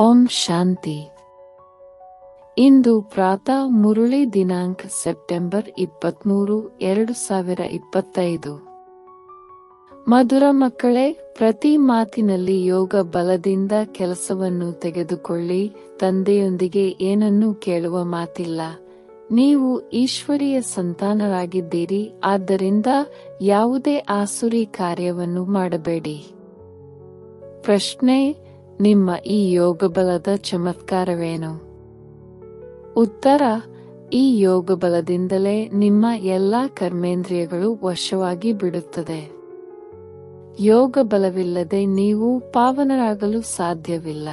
ಓಂ ಶಾಂತಿ. ಇಂದು ಪ್ರಾತಃ ಮುರುಳಿ ದಿನಾಂಕ ಸೆಪ್ಟೆಂಬರ್ ಇಪ್ಪತ್ಮೂರು, ಎರಡು ಸಾವಿರ ಇಪ್ಪತ್ತೈದು. ಮಧುರ ಮಕ್ಕಳೇ, ಪ್ರತಿ ಮಾತಿನಲ್ಲಿ ಯೋಗ ಬಲದಿಂದ ಕೆಲಸವನ್ನು ತೆಗೆದುಕೊಳ್ಳಿ, ತಂದೆಯೊಂದಿಗೆ ಏನನ್ನೂ ಕೇಳುವ ಮಾತಿಲ್ಲ. ನೀವು ಈಶ್ವರೀಯ ಸಂತಾನರಾಗಿದ್ದೀರಿ, ಆದ್ದರಿಂದ ಯಾವುದೇ ಆಸುರಿ ಕಾರ್ಯವನ್ನು ಮಾಡಬೇಡಿ. ಪ್ರಶ್ನೆ ನಿಮ್ಮ ಈ ಯೋಗಬಲದ ಚಮತ್ಕಾರವೇನು? ಉತ್ತರ, ಈ ಯೋಗಬಲದಿಂದಲೇ ನಿಮ್ಮ ಎಲ್ಲಾ ಕರ್ಮೇಂದ್ರಿಯಗಳು ವಶವಾಗಿ ಬಿಡುತ್ತದೆ. ಯೋಗ ಬಲವಿಲ್ಲದೆ ನೀವು ಪಾವನರಾಗಲು ಸಾಧ್ಯವಿಲ್ಲ.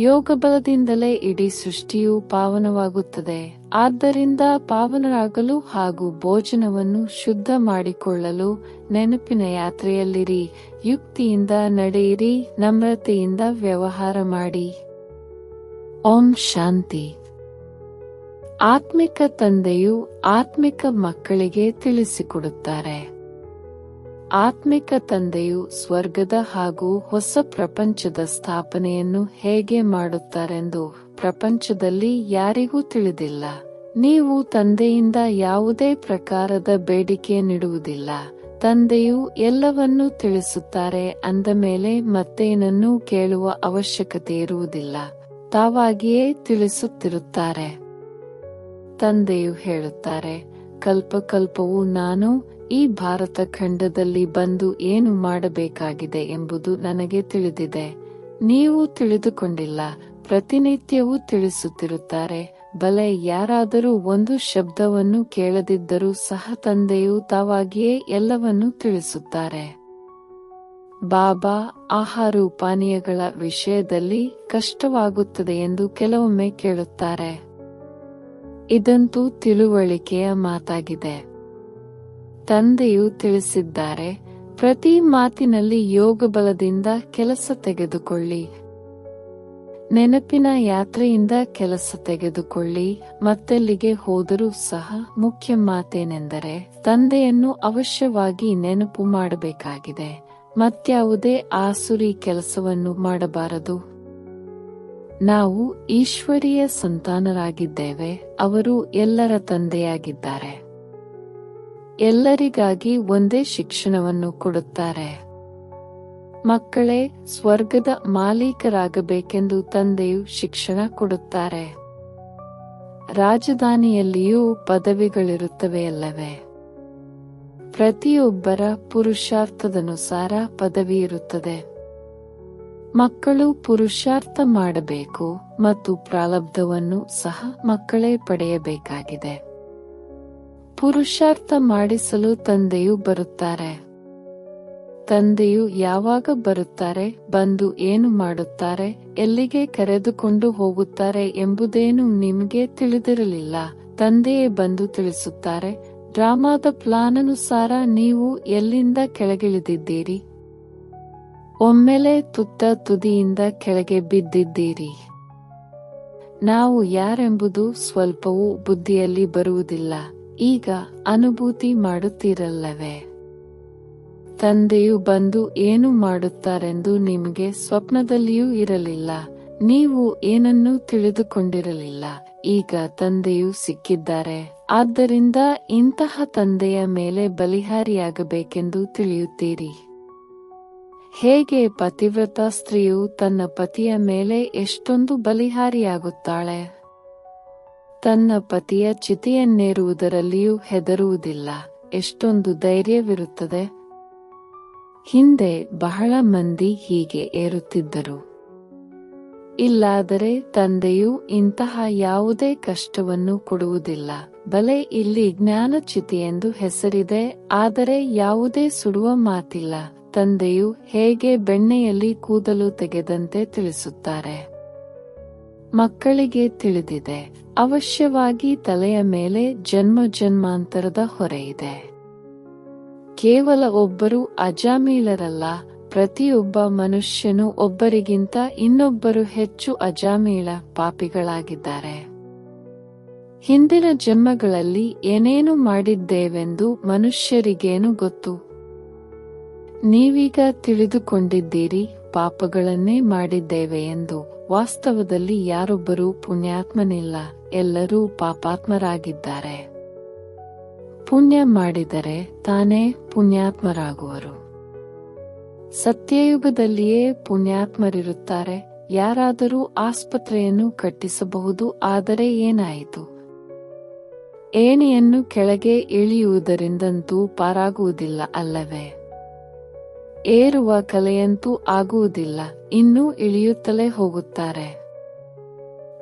ಯೋಗ ಬಲದಿಂದಲೇ ಇಡೀ ಸೃಷ್ಟಿಯು ಪಾವನವಾಗುತ್ತದೆ. ಆದ್ದರಿಂದ ಪಾವನರಾಗಲು ಹಾಗೂ ಭೋಜನವನ್ನು ಶುದ್ಧ ಮಾಡಿಕೊಳ್ಳಲು ನೆನಪಿನ ಯಾತ್ರೆಯಲ್ಲಿರಿ. ಯುಕ್ತಿಯಿಂದ ನಡೆಯಿರಿ, ನಮ್ರತೆಯಿಂದ ವ್ಯವಹಾರ ಮಾಡಿ. ಓಂ ಶಾಂತಿ. ಆತ್ಮಿಕ ತಂದೆಯು ಆತ್ಮಿಕ ಮಕ್ಕಳಿಗೆ ತಿಳಿಸಿಕೊಡುತ್ತಾರೆ. ಆತ್ಮಿಕ ತಂದೆಯು ಸ್ವರ್ಗದ ಹಾಗೂ ಹೊಸ ಪ್ರಪಂಚದ ಸ್ಥಾಪನೆಯನ್ನು ಹೇಗೆ ಮಾಡುತ್ತಾರೆಂದು ಪ್ರಪಂಚದಲ್ಲಿ ಯಾರಿಗೂ ತಿಳಿದಿಲ್ಲ. ನೀವು ತಂದೆಯಿಂದ ಯಾವುದೇ ಪ್ರಕಾರದ ಬೇಡಿಕೆ ನೀಡುವುದಿಲ್ಲ. ತಂದೆಯು ಎಲ್ಲವನ್ನೂ ತಿಳಿಸುತ್ತಾರೆ ಅಂದ ಮೇಲೆ ಮತ್ತೇನನ್ನೂ ಕೇಳುವ ಅವಶ್ಯಕತೆ ಇರುವುದಿಲ್ಲ. ತಾವಾಗಿಯೇ ತಿಳಿಸುತ್ತಿರುತ್ತಾರೆ. ತಂದೆಯು ಹೇಳುತ್ತಾರೆ, ಕಲ್ಪಕಲ್ಪವು ನಾನು ಈ ಭಾರತ ಖಂಡದಲ್ಲಿ ಬಂದು ಏನು ಮಾಡಬೇಕಾಗಿದೆ ಎಂಬುದು ನನಗೆ ತಿಳಿದಿದೆ. ನೀವು ತಿಳಿದುಕೊಂಡಿಲ್ಲ, ಪ್ರತಿನಿತ್ಯವೂ ತಿಳಿಸುತ್ತಿರುತ್ತಾರೆ. ಬಲೆ, ಯಾರಾದರೂ ಒಂದು ಶಬ್ದವನ್ನು ಕೇಳದಿದ್ದರೂ ಸಹ ತಂದೆಯು ತಾವಾಗಿಯೇ ಎಲ್ಲವನ್ನೂ ತಿಳಿಸುತ್ತಾರೆ. ಬಾಬಾ, ಆಹಾರ ಪಾನೀಯಗಳ ವಿಷಯದಲ್ಲಿ ಕಷ್ಟವಾಗುತ್ತದೆ ಎಂದು ಕೆಲವೊಮ್ಮೆ ಕೇಳುತ್ತಾರೆ. ಇದಂತೂ ತಿಳುವಳಿಕೆಯ ಮಾತಾಗಿದೆ. ತಂದೆಯು ತಿಳಿಸಿದ್ದಾರೆ, ಪ್ರತಿ ಮಾತಿನಲ್ಲಿ ಯೋಗ ಬಲದಿಂದ ಕೆಲಸ ತೆಗೆದುಕೊಳ್ಳಿ. ನೆನಪಿನ ಯಾತ್ರೆಯಿಂದ ಕೆಲಸ ತೆಗೆದುಕೊಳ್ಳಿ, ಮತ್ತೆಲ್ಲಿಗೆ ಹೋದರೂ ಸಹ ಮುಖ್ಯ ಮಾತೇನೆಂದರೆ, ತಂದೆಯನ್ನು ಅವಶ್ಯವಾಗಿ ನೆನಪು ಮಾಡಬೇಕಾಗಿದೆ, ಮತ್ಯಾವುದೇ ಆಸುರಿ ಕೆಲಸವನ್ನು ಮಾಡಬಾರದು. ನಾವು ಈಶ್ವರೀಯ ಸಂತಾನರಾಗಿದ್ದೇವೆ, ಅವರು ಎಲ್ಲರ ತಂದೆಯಾಗಿದ್ದಾರೆ. ಎಲ್ಲರಿಗಾಗಿ ಒಂದೇ ಶಿಕ್ಷಣವನ್ನು ಕೊಡುತ್ತಾರೆ. ಮಕ್ಕಳೇ, ಸ್ವರ್ಗದ ಮಾಲೀಕರಾಗಬೇಕೆಂದು ತಂದೆಯು ಶಿಕ್ಷಣ ಕೊಡುತ್ತಾರೆ. ರಾಜಧಾನಿಯಲ್ಲಿಯೂ ಪದವಿಗಳಿರುತ್ತವೆಯಲ್ಲವೇ ಪ್ರತಿಯೊಬ್ಬರ ಪುರುಷಾರ್ಥದನುಸಾರ ಪದವಿ ಇರುತ್ತದೆ. ಮಕ್ಕಳು ಪುರುಷಾರ್ಥ ಮಾಡಬೇಕು ಮತ್ತು ಪ್ರಾಲಬ್ಧವನ್ನು ಸಹ ಮಕ್ಕಳೇ ಪಡೆಯಬೇಕಾಗಿದೆ. ಪುರುಷಾರ್ಥ ಮಾಡಿಸಲು ತಂದೆಯು ಬರುತ್ತಾರೆ. ತಂದೆಯು ಯಾವಾಗ ಬರುತ್ತಾರೆ, ಬಂದು ಏನು ಮಾಡುತ್ತಾರೆ, ಎಲ್ಲಿಗೆ ಕರೆದುಕೊಂಡು ಹೋಗುತ್ತಾರೆ ಎಂಬುದೇನು ನಿಮಗೆ ತಿಳಿದಿರಲಿಲ್ಲ. ತಂದೆಯೇ ಬಂದು ತಿಳಿಸುತ್ತಾರೆ, ಡ್ರಾಮಾದ ಪ್ಲಾನ್ ಅನುಸಾರ ನೀವು ಎಲ್ಲಿಂದ ಕೆಳಗಿಳಿದಿದ್ದೀರಿ? ಒಮ್ಮೆಲೆ ತುತ್ತ ತುದಿಯಿಂದ ಕೆಳಗೆ ಬಿದ್ದಿದ್ದೀರಿ. ನಾವು ಯಾರೆಂಬುದು ಸ್ವಲ್ಪವೂ ಬುದ್ಧಿಯಲ್ಲಿ ಬರುವುದಿಲ್ಲ. ಈಗ ಅನುಭೂತಿ ಮಾಡುತ್ತಿರಲ್ಲವೇ? ತಂದೆಯು ಬಂದು ಏನು ಮಾಡುತ್ತಾರೆಂದು ನಿಮಗೆ ಸ್ವಪ್ನದಲ್ಲಿಯೂ ಇರಲಿಲ್ಲ. ನೀವು ಏನನ್ನೂ ತಿಳಿದುಕೊಂಡಿರಲಿಲ್ಲ. ಈಗ ತಂದೆಯು ಸಿಕ್ಕಿದ್ದಾರೆ. ಆದ್ದರಿಂದ ಇಂತಹ ತಂದೆಯ ಮೇಲೆ ಬಲಿಹಾರಿಯಾಗಬೇಕೆಂದು ತಿಳಿಯುತ್ತೀರಿ. ಹೇಗೆ ಪತಿವ್ರತ ಸ್ತ್ರೀಯು ತನ್ನ ಪತಿಯ ಮೇಲೆ ಎಷ್ಟೊಂದು ಬಲಿಹಾರಿಯಾಗುತ್ತಾಳೆ? ತನ್ನ ಪತಿಯ ಚಿತೆಯನ್ನೇರುವುದರಲ್ಲಿಯೂ ಹೆದರುವುದಿಲ್ಲ. ಎಷ್ಟೊಂದು ಧೈರ್ಯವಿರುತ್ತದೆ. ಹಿಂದೆ ಬಹಳ ಮಂದಿ ಹೀಗೆ ಏರುತ್ತಿದ್ದರು. ಇಲ್ಲಾದರೆ ತಂದೆಯು ಇಂತಹ ಯಾವುದೇ ಕಷ್ಟವನ್ನು ಕೊಡುವುದಿಲ್ಲ. ಬಲೆ ಇಲ್ಲಿ ಜ್ಞಾನಚಿತಿ ಎಂದು ಹೆಸರಿದೆ, ಆದರೆ ಯಾವುದೇ ಸುಡುವ ಮಾತಿಲ್ಲ. ತಂದೆಯು ಹೇಗೆ ಬೆಣ್ಣೆಯಲ್ಲಿ ಕೂದಲು ತೆಗೆದಂತೆ ತಿಳಿಸುತ್ತಾರೆ. ಮಕ್ಕಳಿಗೆ ತಿಳಿದಿದೆ. ಅವಶ್ಯವಾಗಿ ತಲೆಯ ಮೇಲೆ ಜನ್ಮ ಜನ್ಮಾಂತರದ ಹೊರೆಯಿದೆ ಕೇವಲ ಒಬ್ಬರು ಅಜಾಮೀಲರಲ್ಲ, ಪ್ರತಿಯೊಬ್ಬ ಮನುಷ್ಯನು ಒಬ್ಬರಿಗಿಂತ ಇನ್ನೊಬ್ಬರು ಹೆಚ್ಚು ಅಜಾಮೀಳ ಪಾಪಿಗಳಾಗಿದ್ದಾರೆ. ಹಿಂದಿನ ಜನ್ಮಗಳಲ್ಲಿ ಏನೇನು ಮಾಡಿದ್ದೇವೆಂದು ಮನುಷ್ಯರಿಗೇನು ಗೊತ್ತು? ನೀವೀಗ ತಿಳಿದುಕೊಂಡಿದ್ದೀರಿ ಪಾಪಗಳನ್ನೇ ಮಾಡಿದ್ದೇವೆ ಎಂದು ವಾಸ್ತವದಲ್ಲಿ ಯಾರೊಬ್ಬರೂ ಪುಣ್ಯಾತ್ಮನಿಲ್ಲ, ಎಲ್ಲರೂ ಪಾಪಾತ್ಮರಾಗಿದ್ದಾರೆ. ಪುಣ್ಯ ಮಾಡಿದರೆ ತಾನೇ ಪುಣ್ಯಾತ್ಮರಾಗುವರು. ಸತ್ಯಯುಗದಲ್ಲಿಯೇ ಪುಣ್ಯಾತ್ಮರಿರುತ್ತಾರೆ, ಯಾರಾದರೂ ಆಸ್ಪತ್ರೆಯನ್ನು ಕಟ್ಟಿಸಬಹುದು, ಆದರೆ ಏನಾಯಿತು? ಏಣಿಯನ್ನು ಕೆಳಗೆ ಇಳಿಯುವುದರಿಂದಂತೂ ಪಾರಾಗುವುದಿಲ್ಲ ಅಲ್ಲವೇ? ಏರುವ ಕಲೆಯಂತೂ ಆಗುವುದಿಲ್ಲ, ಇನ್ನೂ ಇಳಿಯುತ್ತಲೇ ಹೋಗುತ್ತಾರೆ.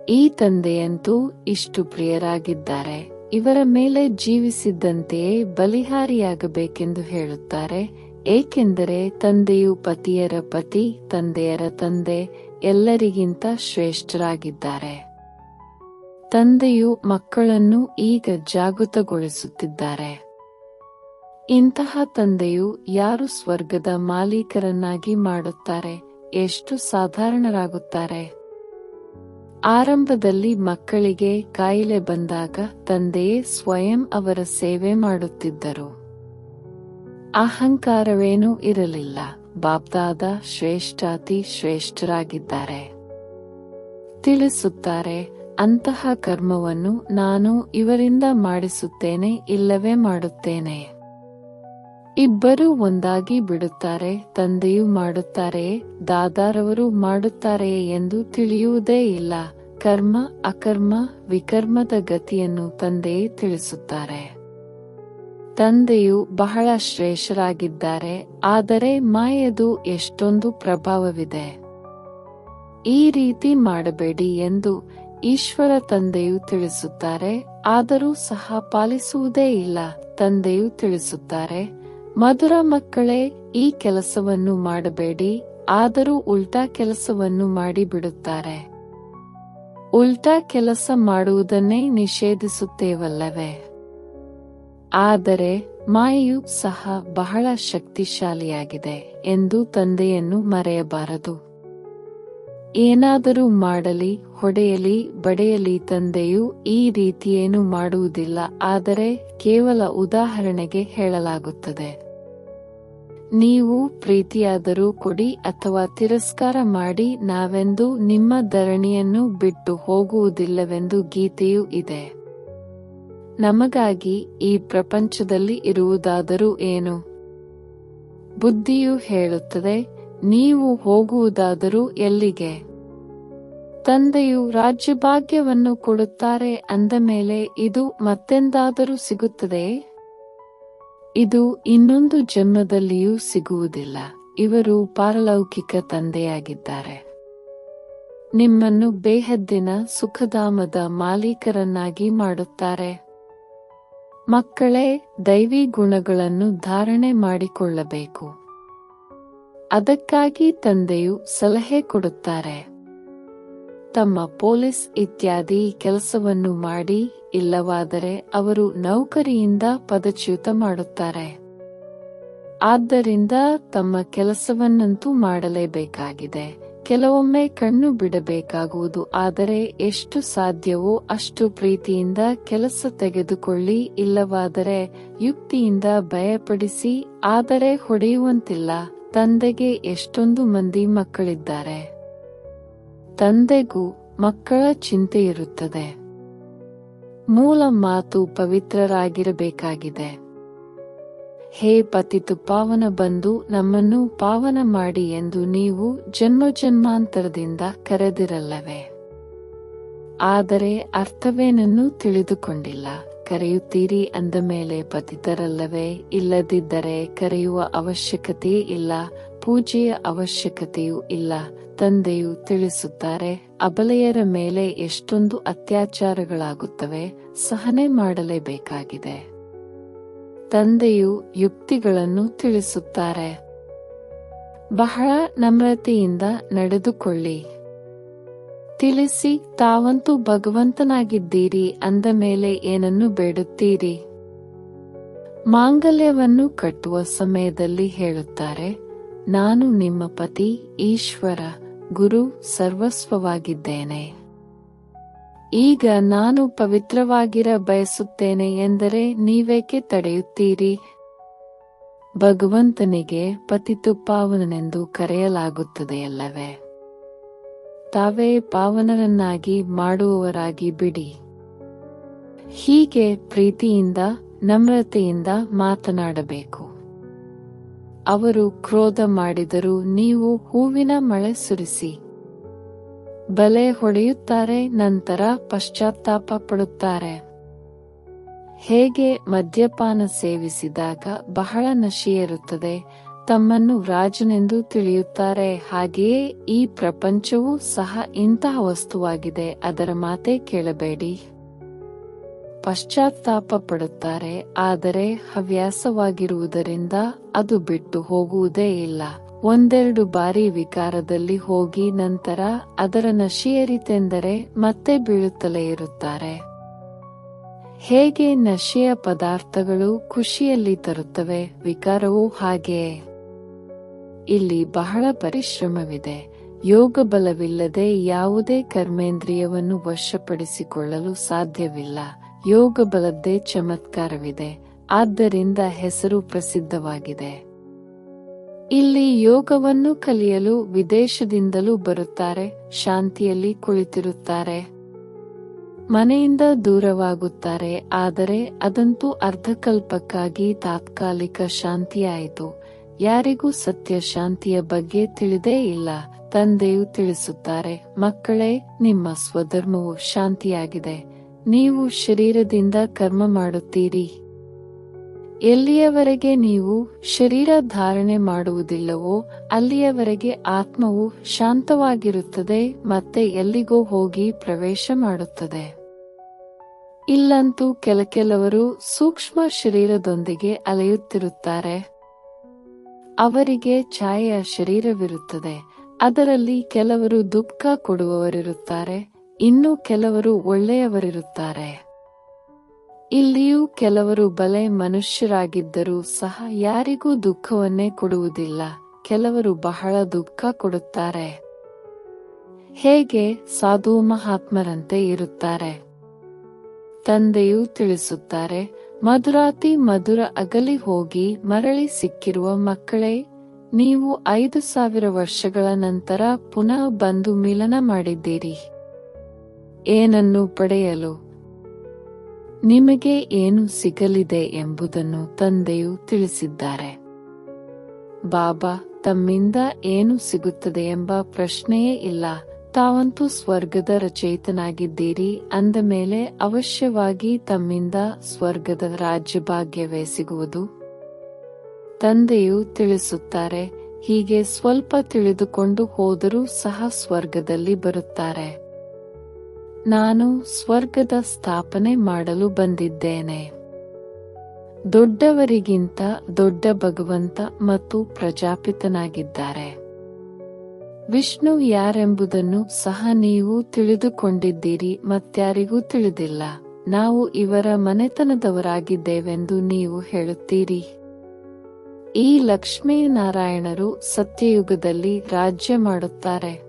ಈ ತಂದೆಯಂತೂ ಇಷ್ಟು ಪ್ರಿಯರಾಗಿದ್ದಾರೆ, ಇವರ ಮೇಲೆ ಜೀವಿಸಿದ್ದಂತೆಯೇ ಬಲಿಹಾರಿಯಾಗಬೇಕೆಂದು ಹೇಳುತ್ತಾರೆ, ಏಕೆಂದರೆ ತಂದೆಯು ಪತಿಯರ ಪತಿ, ತಂದೆಯರ ತಂದೆ, ಎಲ್ಲರಿಗಿಂತ ಶ್ರೇಷ್ಠರಾಗಿದ್ದಾರೆ. ತಂದೆಯು ಮಕ್ಕಳನ್ನು ಈಗ ಜಾಗೃತಗೊಳಿಸುತ್ತಿದ್ದಾರೆ. ಇಂತಹ ತಂದೆಯು ಯಾರು ಸ್ವರ್ಗದ ಮಾಲೀಕರನ್ನಾಗಿ ಮಾಡುತ್ತಾರೆ? ಎಷ್ಟು ಸಾಧಾರಣರಾಗುತ್ತಾರೆ? ಆರಂಭದಲ್ಲಿ ಮಕ್ಕಳಿಗೆ ಕಾಯಿಲೆ ಬಂದಾಗ ತಂದೆಯೇ ಸ್ವಯಂ ಅವರ ಸೇವೆ ಮಾಡುತ್ತಿದ್ದರು. ಅಹಂಕಾರವೇನೂ ಇರಲಿಲ್ಲ. ಬಾಬ್ದಾದ ಶ್ರೇಷ್ಠಾತಿ ಶ್ರೇಷ್ಠರಾಗಿದ್ದಾರೆ. ತಿಳಿಸುತ್ತಾರೆ, ಅಂತಹ ಕರ್ಮವನ್ನು ನಾನು ಇವರಿಂದ ಮಾಡಿಸುತ್ತೇನೆ, ಇಲ್ಲವೇ ಮಾಡುತ್ತೇನೆ. ಇಬ್ಬರೂ ಒಂದಾಗಿ ಬಿಡುತ್ತಾರೆ, ತಂದೆಯು ಮಾಡುತ್ತಾರೆ, ದಾದಾರವರು ಮಾಡುತ್ತಾರೆ ಎಂದು ತಿಳಿಯುವುದೇ ಇಲ್ಲ. ಕರ್ಮ, ಅಕರ್ಮ, ವಿಕರ್ಮದ ಗತಿಯನ್ನು ತಂದೆಯೇ ತಿಳಿಸುತ್ತಾರೆ. ತಂದೆಯು ಬಹಳ ಶ್ರೇಷ್ಠರಾಗಿದ್ದಾರೆ, ಆದರೆ ಮಾಯದು ಎಷ್ಟೊಂದು ಪ್ರಭಾವವಿದೆ. ಈ ರೀತಿ ಮಾಡಬೇಡಿ ಎಂದು ಈಶ್ವರ ತಂದೆಯು ತಿಳಿಸುತ್ತಾರೆ, ಆದರೂ ಸಹ ಪಾಲಿಸುವುದೇ ಇಲ್ಲ, ತಂದೆಯು ತಿಳಿಸುತ್ತಾರೆ ಮಧುರ ಮಕ್ಕಳೇ, ಈ ಕೆಲಸವನ್ನು ಮಾಡಬೇಡಿ, ಆದರೂ ಉಲ್ಟಾ ಕೆಲಸವನ್ನು ಮಾಡಿಬಿಡುತ್ತಾರೆ. ಉಲ್ಟಾ ಕೆಲಸ ಮಾಡುವುದನ್ನೇ ನಿಷೇಧಿಸುತ್ತೇವಲ್ಲವೇ? ಆದರೆ, ಮಾಯೆಯು ಸಹ ಬಹಳ ಶಕ್ತಿಶಾಲಿಯಾಗಿದೆ ಎಂದು ತಂದೆಯನ್ನು ಮರೆಯಬಾರದು. ಏನಾದರೂ ಮಾಡಲಿ, ಹೊಡೆಯಲಿ, ಬಡೆಯಲಿ ತಂದೆಯು ಈ ರೀತಿಯೇನು ಮಾಡುವುದಿಲ್ಲ, ಆದರೆ ಕೇವಲ ಉದಾಹರಣೆಗೆ ಹೇಳಲಾಗುತ್ತದೆ. ನೀವು ಪ್ರೀತಿಯಾದರೂ ಕೊಡಿ ಅಥವಾ ತಿರಸ್ಕಾರ ಮಾಡಿ ನಾವೆಂದು ನಿಮ್ಮ ಧರಣಿಯನ್ನು ಬಿಟ್ಟು ಹೋಗುವುದಿಲ್ಲವೆಂದು ಗೀತೆಯೂ ಇದೆ. ನಮಗಾಗಿ ಈ ಪ್ರಪಂಚದಲ್ಲಿ ಇರುವುದಾದರೂ ಏನು? ಬುದ್ಧಿಯು ಹೇಳುತ್ತದೆ, ನೀವು ಹೋಗುವುದಾದರೂ ಎಲ್ಲಿಗೆ? ತಂದೆಯು ರಾಜ್ಯಭಾಗ್ಯವನ್ನು ಕೊಡುತ್ತಾರೆ ಅಂದ ಮೇಲೆ ಇದು ಮತ್ತೆಂದಾದರೂ ಸಿಗುತ್ತದೆಯೇ? ಇದು ಇನ್ನೊಂದು ಜನ್ಮದಲ್ಲಿಯೂ ಸಿಗುವುದಿಲ್ಲ. ಇವರು ಪಾರಲೌಕಿಕ ತಂದೆಯಾಗಿದ್ದಾರೆ. ನಿಮ್ಮನ್ನು ಬೇಹದ್ದಿನ ಸುಖಧಾಮದ ಮಾಲೀಕರನ್ನಾಗಿ ಮಾಡುತ್ತಾರೆ. ಮಕ್ಕಳೇ, ದೈವಿ ಗುಣಗಳನ್ನು ಧಾರಣೆ ಮಾಡಿಕೊಳ್ಳಬೇಕು. ಅದಕ್ಕಾಗಿ ತಂದೆಯು ಸಲಹೆ ಕೊಡುತ್ತಾರೆ. ತಮ್ಮ ಪೊಲೀಸ್ ಇತ್ಯಾದಿ ಕೆಲಸವನ್ನು ಮಾಡಿ, ಇಲ್ಲವಾದರೆ ಅವರು ನೌಕರಿಯಿಂದ ಪದಚ್ಯುತ ಮಾಡುತ್ತಾರೆ. ಆದ್ದರಿಂದ ತಮ್ಮ ಕೆಲಸವನ್ನಂತೂ ಮಾಡಲೇಬೇಕಾಗಿದೆ. ಕೆಲವೊಮ್ಮೆ ಕಣ್ಣು ಬಿಡಬೇಕಾಗುವುದು, ಆದರೆ ಎಷ್ಟು ಸಾಧ್ಯವೋ ಅಷ್ಟು ಪ್ರೀತಿಯಿಂದ ಕೆಲಸ ತೆಗೆದುಕೊಳ್ಳಿ, ಇಲ್ಲವಾದರೆ ಯುಕ್ತಿಯಿಂದ ಭಯಪಡಿಸಿ, ಆದರೆ ಹೊಡೆಯುವಂತಿಲ್ಲ. ತಂದೆಗೆ ಎಷ್ಟೊಂದು ಮಂದಿ ಮಕ್ಕಳಿದ್ದಾರೆ. ತಂದೆಗೂ ಮಕ್ಕಳ ಚಿಂತೆ ಇರುತ್ತದೆ. ಮೂಲ ಮಾತು ಪವಿತ್ರರಾಗಿರಬೇಕಾಗಿದೆ. ಹೇ ಪತಿತು ಪಾವನ ಬಂದು ನಮ್ಮನ್ನು ಪಾವನ ಮಾಡಿ ಎಂದು ನೀವು ಜನ್ಮ ಜನ್ಮಾಂತರದಿಂದ ಕರೆದಿರಲ್ಲವೇ? ಆದರೆ ಅರ್ಥವೇನನ್ನು ತಿಳಿದುಕೊಂಡಿಲ್ಲ. ಕರೆಯುತ್ತೀರಿ ಅಂದ ಮೇಲೆ ಪತಿತರಲ್ಲವೇ ಇಲ್ಲದಿದ್ದರೆ ಕರೆಯುವ ಅವಶ್ಯಕತೆಯೇ ಇಲ್ಲ. ಪೂಜೆಯ ಅವಶ್ಯಕತೆಯೂ ಇಲ್ಲ. ತಂದೆಯು ತಿಳಿಸುತ್ತಾರೆ, ಅಬಲೆಯರ ಮೇಲೆ ಎಷ್ಟೊಂದು ಅತ್ಯಾಚಾರಗಳಾಗುತ್ತವೆ, ಸಹನೆ ಮಾಡಲೇಬೇಕಾಗಿದೆ. ತಂದೆಯು ಯುಕ್ತಿಗಳನ್ನು ತಿಳಿಸುತ್ತಾರೆ. ಬಹಳ ನಮ್ರತೆಯಿಂದ ನಡೆದುಕೊಳ್ಳಿ. ತಿಳಿಸಿ, ತಾವಂತೂ ಭಗವಂತನಾಗಿದ್ದೀರಿ, ಅಂದ ಮೇಲೆ ಏನನ್ನು ಬೇಡುತ್ತೀರಿ. ಮಾಂಗಲ್ಯವನ್ನು ಕಟ್ಟುವ ಸಮಯದಲ್ಲಿ ಹೇಳುತ್ತಾರೆ ನಾನು ನಿಮ್ಮ ಪತಿ ಈಶ್ವರ ಗುರು ಸರ್ವಸ್ವವಾಗಿದ್ದೇನೆ. ಈಗ ನಾನು ಪವಿತ್ರವಾಗಿರ ಬಯಸುತ್ತೇನೆ ಎಂದರೆ ನೀವೇಕೆ ತಡೆಯುತ್ತೀರಿ? ಭಗವಂತನಿಗೆ ಪತಿತು ಪಾವನನೆಂದು ಕರೆಯಲಾಗುತ್ತದೆಯಲ್ಲವೇ? ತಾವೇ ಪಾವನರನ್ನಾಗಿ ಮಾಡುವವರಾಗಿ ಬಿಡಿ. ಹೀಗೆ ಪ್ರೀತಿಯಿಂದ, ನಮ್ರತೆಯಿಂದ ಮಾತನಾಡಬೇಕು. ಅವರು ಕ್ರೋಧ ಮಾಡಿದರು ನೀವು ಹೂವಿನ ಮಳೆ ಸುರಿಸಿ. ಬಲೆ ಹೊಡೆಯುತ್ತಾರೆ ನಂತರ ಪಶ್ಚಾತ್ತಾಪ ಪಡುತ್ತಾರೆ. ಹೇಗೆ ಮದ್ಯಪಾನ ಸೇವಿಸಿದಾಗ ಬಹಳ ನಶಿಯಿರುತ್ತದೆ ತಮ್ಮನ್ನು ರಾಜನೆಂದು ತಿಳಿಯುತ್ತಾರೆ, ಹಾಗೆಯೇ ಈ ಪ್ರಪಂಚವೂ ಸಹ ಇಂತಹ ವಸ್ತುವಾಗಿದೆ, ಅದರ ಮಾತೇ ಕೇಳಬೇಡಿ. ಪಶ್ಚಾತ್ತಾಪ ಪಡುತ್ತಾರೆ ಆದರೆ ಹವ್ಯಾಸವಾಗಿರುವುದರಿಂದ ಅದು ಬಿಟ್ಟು ಹೋಗುವುದೇ ಇಲ್ಲ. ಒಂದೆರಡು ಬಾರಿ ವಿಕಾರದಲ್ಲಿ ಹೋಗಿ ನಂತರ ಅದರ ನಶಿಯರಿತೆಂದರೆ ಮತ್ತೆ ಬೀಳುತ್ತಲೇ ಇರುತ್ತಾರೆ. ಹೇಗೆ ನಶೆಯ ಪದಾರ್ಥಗಳು ಖುಷಿಯಲ್ಲಿ ತರುತ್ತವೆ, ವಿಕಾರವೂ ಹಾಗೆಯೇ. ಇಲ್ಲಿ ಬಹಳ ಪರಿಶ್ರಮವಿದೆ. ಯೋಗ ಬಲವಿಲ್ಲದೆ ಯಾವುದೇ ಕರ್ಮೇಂದ್ರಿಯವನ್ನು ವಶಪಡಿಸಿಕೊಳ್ಳಲು ಸಾಧ್ಯವಿಲ್ಲ. ಯೋಗ ಬಲದ್ದೇ ಚಮತ್ಕಾರವಿದೆ, ಆದ್ದರಿಂದ ಹೆಸರು ಪ್ರಸಿದ್ಧವಾಗಿದೆ. ಇಲ್ಲಿ ಯೋಗವನ್ನು ಕಲಿಯಲು ವಿದೇಶದಿಂದಲೂ ಬರುತ್ತಾರೆ, ಶಾಂತಿಯಲ್ಲಿ ಕುಳಿತಿರುತ್ತಾರೆ. ಮನೆಯಿಂದ ದೂರವಾಗುತ್ತಾರೆ, ಆದರೆ ಅದಂತೂ ಅರ್ಧಕಲ್ಪಕ್ಕಾಗಿ ತಾತ್ಕಾಲಿಕ ಶಾಂತಿಯಾಯಿತು. ಯಾರಿಗೂ ಸತ್ಯ ಶಾಂತಿಯ ಬಗ್ಗೆ ತಿಳಿದೇ ಇಲ್ಲ, ತಂದೆಯು ತಿಳಿಸುತ್ತಾರೆ, ಮಕ್ಕಳೇ, ನಿಮ್ಮ ಸ್ವಧರ್ಮವು ಶಾಂತಿಯಾಗಿದೆ. ನೀವು ಶರೀರದಿಂದ ಕರ್ಮ ಮಾಡುತ್ತೀರಿ. ಎಲ್ಲಿಯವರೆಗೆ ನೀವು ಶರೀರ ಧಾರಣೆ ಮಾಡುವುದಿಲ್ಲವೋ, ಅಲ್ಲಿಯವರೆಗೆ ಆತ್ಮವು ಶಾಂತವಾಗಿರುತ್ತದೆ ಮತ್ತೆ ಎಲ್ಲಿಗೋ ಹೋಗಿ ಪ್ರವೇಶ ಮಾಡುತ್ತದೆ. ಇಲ್ಲಂತೂ ಕೆಲ ಕೆಲವರು ಸೂಕ್ಷ್ಮ ಶರೀರದೊಂದಿಗೆ ಅಲೆಯುತ್ತಿರುತ್ತಾರೆ. ಅವರಿಗೆ ಛಾಯೆಯ ಶರೀರವಿರುತ್ತದೆ. ಅದರಲ್ಲಿ ಕೆಲವರು ದುಃಖ ಕೊಡುವವರಿರುತ್ತಾರೆ. ಇನ್ನು ಕೆಲವರು ಒಳ್ಳೆಯವರಿರುತ್ತಾರೆ. ಇಲ್ಲಿಯೂ ಕೆಲವರು ಬಲೆ ಮನುಷ್ಯರಾಗಿದ್ದರೂ ಸಹ ಯಾರಿಗೂ ದುಃಖವನ್ನೇ ಕೊಡುವುದಿಲ್ಲ. ಕೆಲವರು ಬಹಳ ದುಃಖ ಕೊಡುತ್ತಾರೆ. ಹೇಗೆ? ಸಾಧು ಮಹಾತ್ಮರಂತೆ ಇರುತ್ತಾರೆ. ತಂದೆಯು ತಿಳಿಸುತ್ತಾರೆ, ಮಧುರಾತಿ ಮಧುರ ಅಗಲಿ ಹೋಗಿ ಮರಳಿ ಸಿಕ್ಕಿರುವ ಮಕ್ಕಳೇ, ನೀವು ಐದು ಸಾವಿರ ವರ್ಷಗಳ ನಂತರ ಪುನಃ ಬಂದು ಮಿಲನ ಮಾಡಿದ್ದೀರಿ. ಏನನ್ನು ಪಡೆಯಲು? ನಿಮಗೆ ಏನು ಸಿಗಲಿದೆ ಎಂಬುದನ್ನು ತಂದೆಯು ತಿಳಿಸಿದ್ದಾರೆ. ಬಾಬಾ, ತಮ್ಮಿಂದ ಏನು ಸಿಗುತ್ತದೆ ಎಂಬ ಪ್ರಶ್ನೆಯೇ ಇಲ್ಲ. ತಾವಂತೂ ಸ್ವರ್ಗದ ರಚಯಿತನಾಗಿದ್ದೀರಿ, ಅಂದ ಮೇಲೆ ಅವಶ್ಯವಾಗಿ ತಮ್ಮಿಂದ ಸ್ವರ್ಗದ ರಾಜ್ಯಭಾಗ್ಯವೇ ಸಿಗುವುದು? ತಂದೆಯು ತಿಳಿಸುತ್ತಾರೆ, ಹೀಗೆ ಸ್ವಲ್ಪ ತಿಳಿದುಕೊಂಡು ಹೋದರೂ ಸಹ ಸ್ವರ್ಗದಲ್ಲಿ ಬರುತ್ತಾರೆ. ನಾನು ಸ್ವರ್ಗದ ಸ್ಥಾಪನೆ ಮಾಡಲು ಬಂದಿದ್ದೇನೆ. ದೊಡ್ಡವರಿಗಿಂತ ದೊಡ್ಡ ಭಗವಂತ ಮತ್ತು ಪ್ರಜಾಪಿತನಾಗಿದ್ದಾರೆ. ವಿಷ್ಣು ಯಾರೆಂಬುದನ್ನು ಸಹ ನೀವು ತಿಳಿದುಕೊಂಡಿದ್ದೀರಿ ಮತ್ಯಾರಿಗೂ ತಿಳಿದಿಲ್ಲ. ನಾವು ಇವರ ಮನೆತನದವರಾಗಿದ್ದೇವೆಂದು ನೀವು ಹೇಳುತ್ತೀರಿ. ಈ ಲಕ್ಷ್ಮೀನಾರಾಯಣರು ಸತ್ಯಯುಗದಲ್ಲಿ ರಾಜ್ಯ ಮಾಡುತ್ತಾರೆ.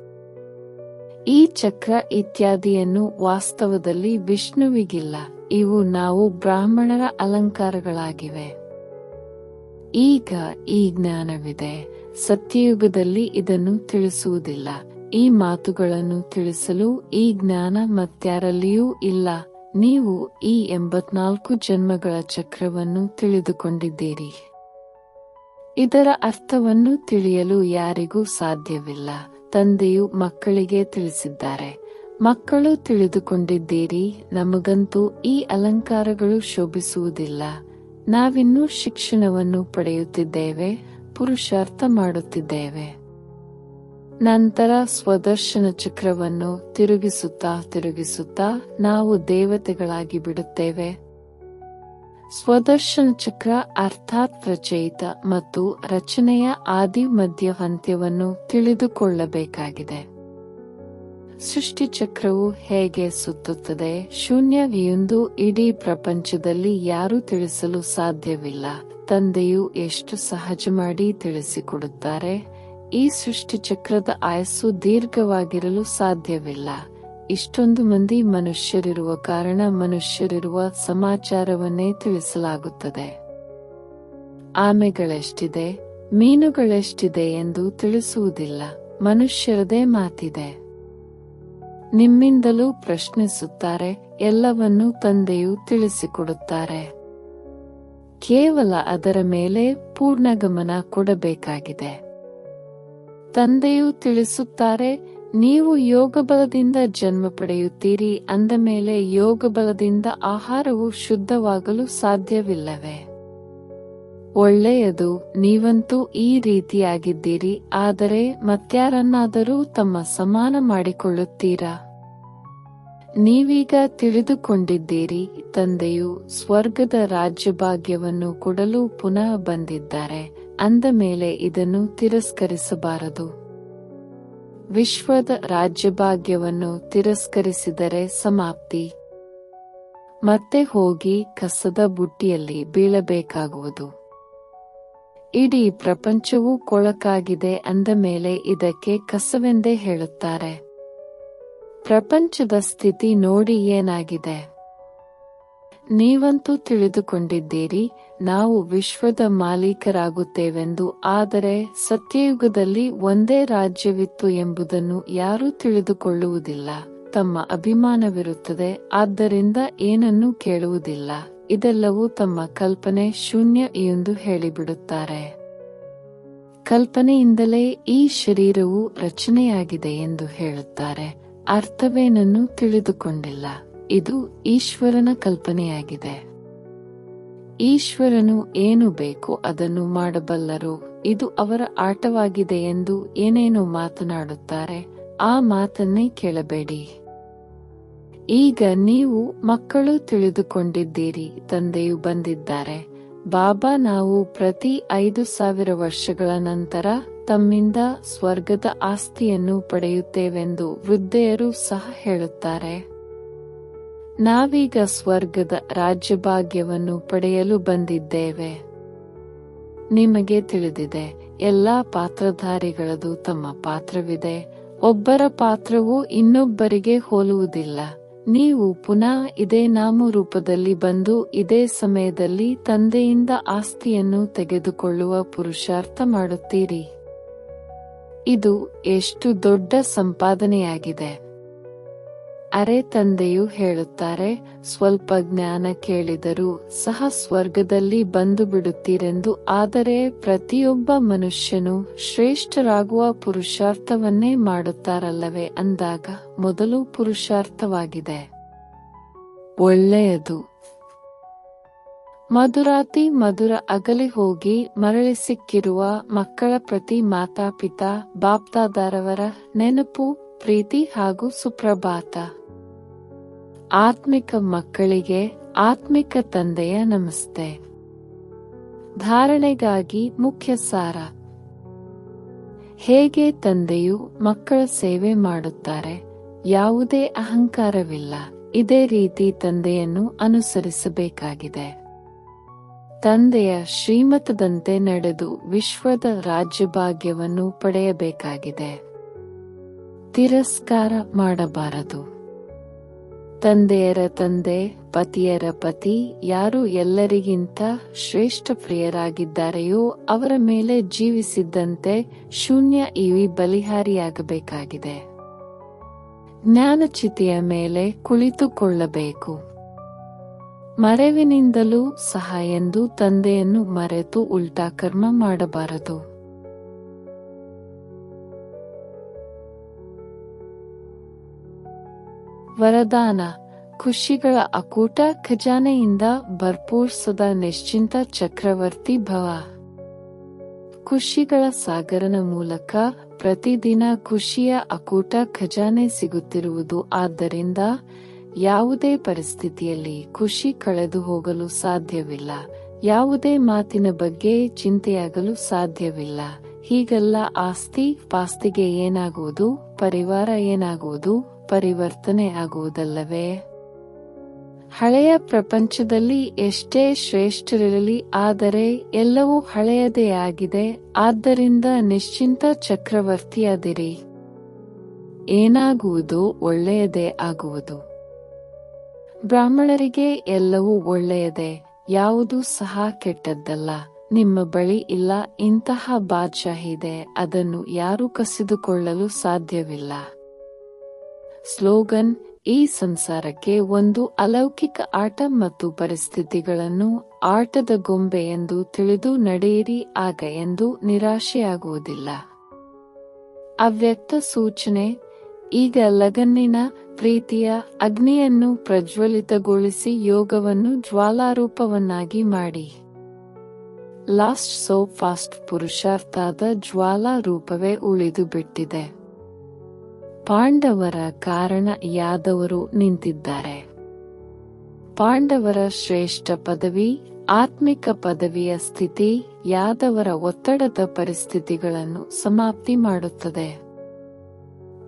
ಈ ಚಕ್ರ ಇತ್ಯಾದಿಯನ್ನು ವಾಸ್ತವದಲ್ಲಿ ವಿಷ್ಣುವಿಗಿಲ್ಲ. ಇವು ನಾವು ಬ್ರಾಹ್ಮಣರ ಅಲಂಕಾರಗಳಾಗಿವೆ. ಈಗ ಈ ಜ್ಞಾನವಿದೆ. ಸತ್ಯಯುಗದಲ್ಲಿ ಇದನ್ನು ತಿಳಿಸುವುದಿಲ್ಲ. ಈ ಮಾತುಗಳನ್ನು ತಿಳಿಸಲು ಈ ಜ್ಞಾನ ಮತ್ಯಾರಲ್ಲಿಯೂ ಇಲ್ಲ. ನೀವು ಈ ಎಂಬತ್ನಾಲ್ಕು ಜನ್ಮಗಳ ಚಕ್ರವನ್ನು ತಿಳಿದುಕೊಂಡಿದ್ದೀರಿ. ಇದರ ಅರ್ಥವನ್ನು ತಿಳಿಯಲು ಯಾರಿಗೂ ಸಾಧ್ಯವಿಲ್ಲ. ತಂದೆಯು ಮಕ್ಕಳಿಗೆ ತಿಳಿಸಿದ್ದಾರೆ. ಮಕ್ಕಳು ತಿಳಿದುಕೊಂಡಿದ್ದೀರಿ, ನಮಗಂತೂ ಈ ಅಲಂಕಾರಗಳು ಶೋಭಿಸುವುದಿಲ್ಲ. ನಾವಿನ್ನೂ ಶಿಕ್ಷಣವನ್ನು ಪಡೆಯುತ್ತಿದ್ದೇವೆ, ಪುರುಷಾರ್ಥ ಮಾಡುತ್ತಿದ್ದೇವೆ. ನಂತರ ಸ್ವದರ್ಶನ ಚಕ್ರವನ್ನು ತಿರುಗಿಸುತ್ತಾ ತಿರುಗಿಸುತ್ತಾ ನಾವು ದೇವತೆಗಳಾಗಿ ಬಿಡುತ್ತೇವೆ. ಸ್ವದರ್ಶನ ಚಕ್ರ ಅರ್ಥಾತ್ ರಚಯಿತ ಮತ್ತು ರಚನೆಯ ಆದಿ ಮಧ್ಯ ಅಂತ್ಯವನ್ನು ತಿಳಿದುಕೊಳ್ಳಬೇಕಾಗಿದೆ. ಸೃಷ್ಟಿ ಚಕ್ರವು ಹೇಗೆ ಸುತ್ತುತ್ತದೆ? ಶೂನ್ಯವಿಯೊಂದು ಇಡೀ ಪ್ರಪಂಚದಲ್ಲಿ ಯಾರೂ ತಿಳಿಸಲು ಸಾಧ್ಯವಿಲ್ಲ. ತಂದೆಯು ಎಷ್ಟು ಸಹಜ ಮಾಡಿ ತಿಳಿಸಿಕೊಡುತ್ತಾರೆ? ಈ ಸೃಷ್ಟಿ ಚಕ್ರದ ಆಯಸ್ಸು ದೀರ್ಘವಾಗಿರಲು ಸಾಧ್ಯವಿಲ್ಲ. ಇಷ್ಟೊಂದು ಮಂದಿ ಮನುಷ್ಯರಿರುವ ಕಾರಣ ಮನುಷ್ಯರಿರುವ ಸಮಾಚಾರವನ್ನೇ ತಿಳಿಸಲಾಗುತ್ತದೆ. ಆಮೆಗಳೆಷ್ಟಿದೆ, ಮೀನುಗಳೆಷ್ಟಿದೆ ಎಂದು ತಿಳಿಸುವುದಿಲ್ಲ, ಮನುಷ್ಯರದೇ ಮಾತಿದೆ. ನಿಮ್ಮಿಂದಲೂ ಪ್ರಶ್ನಿಸುತ್ತಾರೆ, ಎಲ್ಲವನ್ನೂ ತಂದೆಯು ತಿಳಿಸಿಕೊಡುತ್ತಾರೆ. ಕೇವಲ ಅದರ ಮೇಲೆ ಪೂರ್ಣ ಗಮನ ಕೊಡಬೇಕಾಗಿದೆ. ತಂದೆಯು ತಿಳಿಸುತ್ತಾರೆ ನೀವು ಯೋಗ ಬಲದಿಂದ ಜನ್ಮ ಪಡೆಯುತ್ತೀರಿ ಅಂದ ಮೇಲೆ ಯೋಗ ಬಲದಿಂದ ಆಹಾರವು ಶುದ್ಧವಾಗಲು ಸಾಧ್ಯವಿಲ್ಲವೇ. ಒಳ್ಳೆಯದು, ನೀವಂತೂ ಈ ರೀತಿಯಾಗಿದ್ದೀರಿ, ಆದರೆ ಮತ್ಯಾರನ್ನಾದರೂ ತಮ್ಮ ಸಮಾನ ಮಾಡಿಕೊಳ್ಳುತ್ತೀರಾ? ನೀವೀಗ ತಿಳಿದುಕೊಂಡಿದ್ದೀರಿ, ತಂದೆಯು ಸ್ವರ್ಗದ ರಾಜ್ಯಭಾಗ್ಯವನ್ನು ಕೊಡಲು ಪುನಃ ಬಂದಿದ್ದಾರೆ, ಅಂದ ಮೇಲೆ ಇದನ್ನು ತಿರಸ್ಕರಿಸಬಾರದು. ವಿಶ್ವದ ರಾಜ್ಯಭಾಗ್ಯವನ್ನು ತಿರಸ್ಕರಿಸಿದರೆ ಸಮಾಪ್ತಿ. ಮತ್ತೆ ಹೋಗಿ ಕಸದ ಬುಟ್ಟಿಯಲ್ಲಿ ಬೀಳಬೇಕಾಗುವುದು. ಇಡೀ ಪ್ರಪಂಚವೂ ಕೊಳಕಾಗಿದೆ ಅಂದ ಮೇಲೆ ಇದಕ್ಕೆ ಕಸವೆಂದೇ ಹೇಳುತ್ತಾರೆ. ಪ್ರಪಂಚದ ಸ್ಥಿತಿ ನೋಡಿ ಏನಾಗಿದೆ? ನೀವಂತೂ ತಿಳಿದುಕೊಂಡಿದ್ದೀರಿ ನಾವು ವಿಶ್ವದ ಮಾಲೀಕರಾಗುತ್ತೇವೆಂದು, ಆದರೆ ಸತ್ಯಯುಗದಲ್ಲಿ ಒಂದೇ ರಾಜ್ಯವಿತ್ತು ಎಂಬುದನ್ನು ಯಾರೂ ತಿಳಿದುಕೊಳ್ಳುವುದಿಲ್ಲ. ತಮ್ಮ ಅಭಿಮಾನವಿರುತ್ತದೆ, ಆದ್ದರಿಂದ ಏನನ್ನೂ ಕೇಳುವುದಿಲ್ಲ. ಇದೆಲ್ಲವೂ ತಮ್ಮ ಕಲ್ಪನೆ ಶೂನ್ಯ ಎಂದು ಹೇಳಿಬಿಡುತ್ತಾರೆ. ಕಲ್ಪನೆಯಿಂದಲೇ ಈ ಶರೀರವು ರಚನೆಯಾಗಿದೆ ಎಂದು ಹೇಳುತ್ತಾರೆ. ಅರ್ಥವೇನನ್ನು ತಿಳಿದುಕೊಂಡಿಲ್ಲ. ಇದು ಈಶ್ವರನ ಕಲ್ಪನೆಯಾಗಿದೆ. ಈಶ್ವರನು ಏನು ಬೇಕು ಅದನ್ನು ಮಾಡಬಲ್ಲರು? ಇದು ಅವರ ಆಟವಾಗಿದೆ ಎಂದು ಏನೇನೋ ಮಾತನಾಡುತ್ತಾರೆ. ಆ ಮಾತನ್ನೇ ಕೇಳಬೇಡಿ. ಈಗ ನೀವು ಮಕ್ಕಳು ತಿಳಿದುಕೊಂಡಿದ್ದೀರಿ, ತಂದೆಯು ಬಂದಿದ್ದಾರೆ. ಬಾಬಾ, ನಾವು ಪ್ರತಿ ಐದು ಸಾವಿರ ವರ್ಷಗಳ ನಂತರ ತಮ್ಮಿಂದ ಸ್ವರ್ಗದ ಆಸ್ತಿಯನ್ನು ಪಡೆಯುತ್ತೇವೆಂದು ವೃದ್ಧೆಯರು ಸಹ ಹೇಳುತ್ತಾರೆ. ನಾವೀಗ ಸ್ವರ್ಗದ ರಾಜ್ಯಭಾಗ್ಯವನ್ನು ಪಡೆಯಲು ಬಂದಿದ್ದೇವೆ. ನಿಮಗೆ ತಿಳಿದಿದೆ, ಎಲ್ಲಾ ಪಾತ್ರಧಾರಿಗಳದು ತಮ್ಮ ಪಾತ್ರವಿದೆ, ಒಬ್ಬರ ಪಾತ್ರವು ಇನ್ನೊಬ್ಬರಿಗೆ ಹೋಲುವುದಿಲ್ಲ. ನೀವು ಪುನಃ ಇದೇ ನಾಮರೂಪದಲ್ಲಿ ಬಂದು ಇದೇ ಸಮಯದಲ್ಲಿ ತಂದೆಯಿಂದ ಆಸ್ತಿಯನ್ನು ತೆಗೆದುಕೊಳ್ಳುವ ಪುರುಷಾರ್ಥ ಮಾಡುತ್ತೀರಿ. ಇದು ಎಷ್ಟು ದೊಡ್ಡ ಸಂಪಾದನೆಯಾಗಿದೆ. ಅರೆ ತಂದೆಯು ಹೇಳುತ್ತಾರೆ, ಸ್ವಲ್ಪ ಜ್ಞಾನ ಕೇಳಿದರೂ ಸಹ ಸ್ವರ್ಗದಲ್ಲಿ ಬಂದು ಬಿಡುತ್ತೀರೆಂದು. ಆದರೆ ಪ್ರತಿಯೊಬ್ಬ ಮನುಷ್ಯನು ಶ್ರೇಷ್ಠರಾಗುವ ಪುರುಷಾರ್ಥವನ್ನೇ ಮಾಡುತ್ತಾರಲ್ಲವೇ? ಅಂದಾಗ, ಮೊದಲು ಪುರುಷಾರ್ಥವಾಗಿದೆ. ಒಳ್ಳೆಯದು. ಮಧುರಾತಿ ಮಧುರ ಅಗಲಿ ಹೋಗಿ ಮರಳಿ ಸಿಕ್ಕಿರುವ ಮಕ್ಕಳ ಪ್ರತಿ ಮಾತಾಪಿತಾ, ಬಾಪ್ತಾದಾರವರ ನೆನಪು ಪ್ರೀತಿ ಹಾಗೂ ಸುಪ್ರಭಾತ. ಆತ್ಮಿಕ ಮಕ್ಕಳಿಗೆ ಆತ್ಮಿಕ ತಂದೆಯ ನಮಸ್ತೆ. ಧಾರಣೆಗಾಗಿ ಮುಖ್ಯ ಸಾರ. ಹೇಗೆ ತಂದೆಯು ಮಕ್ಕಳ ಸೇವೆ ಮಾಡುತ್ತಾರೆ, ಯಾವುದೇ ಅಹಂಕಾರವಿಲ್ಲ. ಇದೇ ರೀತಿ ತಂದೆಯನ್ನು ಅನುಸರಿಸಬೇಕಾಗಿದೆ. ತಂದೆಯ ಶ್ರೀಮತದಂತೆ ನಡೆದು ವಿಶ್ವದ ರಾಜ್ಯಭಾಗ್ಯವನ್ನು ಪಡೆಯಬೇಕಾಗಿದೆ. ತಿರಸ್ಕಾರ ಮಾಡಬಾರದು. ತಂದೆಯರ ತಂದೆ, ಪತಿಯರ ಪತಿ, ಯಾರು ಎಲ್ಲರಿಗಿಂತ ಶ್ರೇಷ್ಠ ಪ್ರಿಯರಾಗಿದ್ದಾರೆಯೋ ಅವರ ಮೇಲೆ ಜೀವಿಸಿದ್ದಂತೆ ಶೂನ್ಯ ಇವಿ ಬಲಿಹಾರಿಯಾಗಬೇಕಾಗಿದೆ. ಜ್ಞಾನಚಿತಿಯ ಮೇಲೆ ಕುಳಿತುಕೊಳ್ಳಬೇಕು. ಮರೆವಿನಿಂದಲೂ ಸಹ ಎಂದು ತಂದೆಯನ್ನು ಮರೆತು ಉಲ್ಟಾ ಕರ್ಮ ಮಾಡಬಾರದು. ವರದಾನ. ಖುಷಿಗಳ ಅಕೂಟ ಖಜಾನೆಯಿಂದ ಭರ್ಪೂರ್ ಸದಾ ನಿಶ್ಚಿಂತ ಚಕ್ರವರ್ತಿ ಭವ. ಖುಷಿಗಳ ಸಾಗರನ ಮೂಲಕ ಪ್ರತಿದಿನ ಖುಷಿಯ ಅಕೂಟ ಖಜಾನೆ ಸಿಗುತ್ತಿರುವುದು. ಆದ್ದರಿಂದ ಯಾವುದೇ ಪರಿಸ್ಥಿತಿಯಲ್ಲಿ ಖುಷಿ ಕಳೆದು ಹೋಗಲು ಸಾಧ್ಯವಿಲ್ಲ. ಯಾವುದೇ ಮಾತಿನ ಬಗ್ಗೆ ಚಿಂತೆಯಾಗಲು ಸಾಧ್ಯವಿಲ್ಲ. ಹೀಗೆಲ್ಲ ಆಸ್ತಿ ಪಾಸ್ತಿಗೆ ಏನಾಗುವುದು? ಪರಿವಾರ ಏನಾಗುವುದು? ಪರಿವರ್ತನೆ ಆಗುವುದಲ್ಲವೇ? ಹಳೆಯ ಪ್ರಪಂಚದಲ್ಲಿ ಎಷ್ಟೇ ಶ್ರೇಷ್ಠರಿರಲಿ, ಆದರೆ ಎಲ್ಲವೂ ಹಳೆಯದೇ ಆಗಿದೆ. ಆದ್ದರಿಂದ ನಿಶ್ಚಿಂತ ಚಕ್ರವರ್ತಿಯಾದಿರಿ. ಏನಾಗುವುದು ಒಳ್ಳೆಯದೇ ಆಗುವುದು? ಬ್ರಾಹ್ಮಣರಿಗೆ ಎಲ್ಲವೂ ಒಳ್ಳೆಯದೇ, ಯಾವುದೂ ಸಹ ಕೆಟ್ಟದ್ದಲ್ಲ. ನಿಮ್ಮ ಬಳಿ ಇಲ್ಲ, ಇಂತಹ ಬಾದ್ಶಾಹಿ ಇದೆ, ಅದನ್ನು ಯಾರೂ ಕಸಿದುಕೊಳ್ಳಲು ಸಾಧ್ಯವಿಲ್ಲ. ಸ್ಲೋಗನ್, ಈ ಸಂಸಾರಕ್ಕೆ ಒಂದು ಅಲೌಕಿಕ ಆಟ ಮತ್ತು ಪರಿಸ್ಥಿತಿಗಳನ್ನು ಆಟದ ಗೊಂಬೆ ಎಂದು ತಿಳಿದು ನಡೆಯಿರಿ, ಆಗ ಎಂದು ನಿರಾಶೆಯಾಗುವುದಿಲ್ಲ. ಅವ್ಯಕ್ತ ಸೂಚನೆ, ಈಗ ಲಗನ್ನಿನ ಪ್ರೀತಿಯ ಅಗ್ನಿಯನ್ನು ಪ್ರಜ್ವಲಿತಗೊಳಿಸಿ ಯೋಗವನ್ನು ಜ್ವಾಲಾರೂಪವನ್ನಾಗಿ ಮಾಡಿ. ಲಾಸ್ಟ್ ಸೋ ಫಾಸ್ಟ್ ಪುರುಷಾರ್ಥದ ಜ್ವಾಲಾರೂಪವೇ ಉಳಿದು ಬಿಟ್ಟಿದೆ ಪಾಂಡವರ ಕಾರಣ ಯಾದವರು ನಿಂತಿದ್ದಾರೆ. ಪಾಂಡವರ ಶ್ರೇಷ್ಠ ಪದವಿ, ಆತ್ಮಿಕ ಪದವಿಯ ಸ್ಥಿತಿ, ಯಾದವರ ಒತ್ತಡದ ಪರಿಸ್ಥಿತಿಗಳನ್ನು ಸಮಾಪ್ತಿ ಮಾಡುತ್ತದೆ.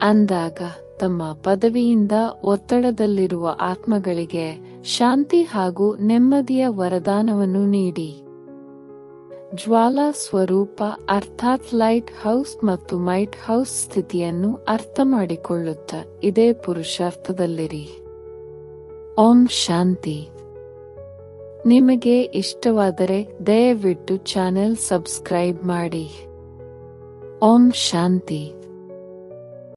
ಅಂದಾಗ ತಮ್ಮ ಪದವಿಯಿಂದ ಒತ್ತಡದಲ್ಲಿರುವ ಆತ್ಮಗಳಿಗೆ ಶಾಂತಿ ಹಾಗೂ ನೆಮ್ಮದಿಯ ವರದಾನವನ್ನು ನೀಡಿ. ಜ್ವಾಲಾ ಸ್ವರೂಪ ಅರ್ಥಾತ್ ಲೈಟ್ ಹೌಸ್ ಮತ್ತು ಮೈಟ್ ಹೌಸ್ ಸ್ಥಿತಿಯನ್ನು ಅರ್ಥ ಮಾಡಿಕೊಳ್ಳುತ್ತ ಇದೇ ಪುರುಷಾರ್ಥದಲ್ಲಿರಿ. ಓಂ ಶಾಂತಿ. ನಿಮಗೆ ಇಷ್ಟವಾದರೆ ದಯವಿಟ್ಟು ಚಾನೆಲ್ ಸಬ್ಸ್ಕ್ರೈಬ್ ಮಾಡಿ. ಓಂ ಶಾಂತಿ.